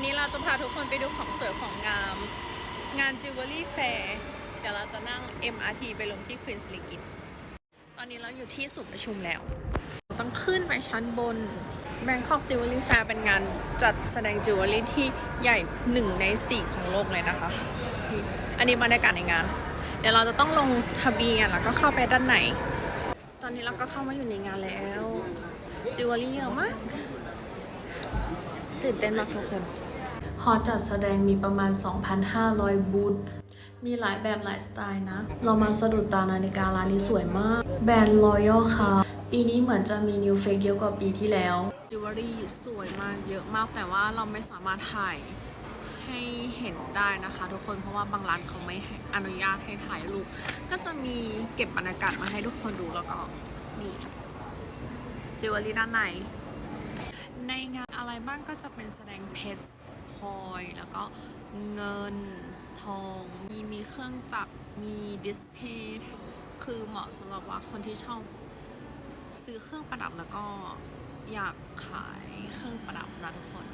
วันนี้เราจะพาทุกคนไปดูของสวยของงาม งานจิวเวลรี่แฟร์เดี๋ยวเราจะนั่ง MRT ไปลงที่ควีนส์ลิกิตตอนนี้เราอยู่ที่ศูนย์ประชุมแล้ว ต้องขึ้นไปชั้นบน Bangkok Jewelry Fair เป็นงานจัดแสดงจิวเวลรี่ที่ใหญ่หนึ่งในสี่ของโลกเลยนะคะ อันนี้บรรยากาศในงาน เดี๋ยวเราจะต้องลงทะเบียนแล้วก็เข้าไปด้านใน ตอนนี้เราก็เข้ามาอยู่ในงานแล้วจิวเวลรี่เยอะมากตื่นเต้นมากทุกคน อจัดแสดงมีประมาณ 2,500 บูธ มีหลายแบบหลายสไตล์นะ เรามาสะดุดตานาฬิการ้านนี้สวยมาก แบรนด์ Royal ค่ะ ปีนี้เหมือนจะมี New Fake เยอะกว่าปีที่แล้ว จิวเวลรี่สวยมากเยอะมากแต่ว่าเราไม่สามารถถ่ายให้เห็นได้นะคะ ทุกคนเพราะว่าบางร้านเขาไม่อนุญาตให้ถ่ายรูปก็จะมีเก็บบรรยากาศมาให้ทุกคนดูแล้วก็นี่จิวเวลรี่ด้านในในงานอะไรบ้างก็จะเป็นแสดงเพชร คอย แล้วก็เงินทองมีมีเครื่องจักรมีดิสเพย์คือเหมาะสำหรับว่าคนที่ชอบซื้อเครื่องประดับแล้วก็อยากขายเครื่องประดับนะทุกคน